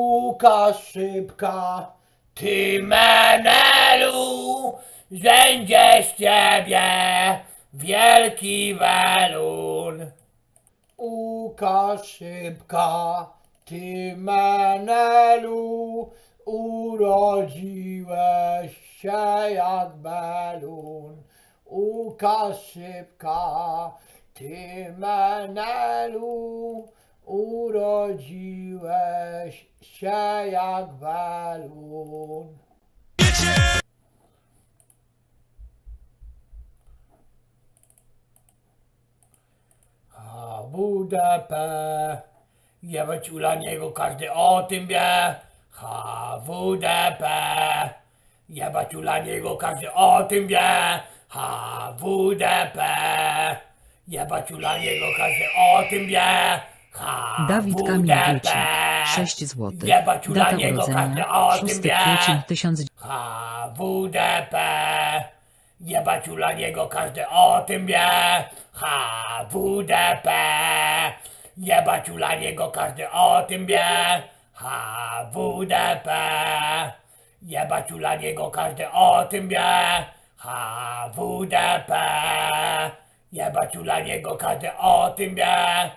Łukasz Szybka, ty menelu, z ciebie wielki welun. Łukasz Szybka, ty menelu, urodziłeś się jak belun. Łukasz Szybka, ty menelu, urodziłeś się jak belun. HWDP, jebać ula niego, każdy o tym wie. HWDP, jebać ula niego, każdy o tym wie. HWDP, jebać ula niego, każdy o tym wie. Dawid Kamil Wójcik, 6 zł. Data niego, każdy urodzenia. O 6 tym wie. kwiecień 1000 HWDP niego, każdy o tym wie. HWDP niego, każdy o tym wie. HWDP niego, każdy o tym wie. HWDP niego, każdy o tym wie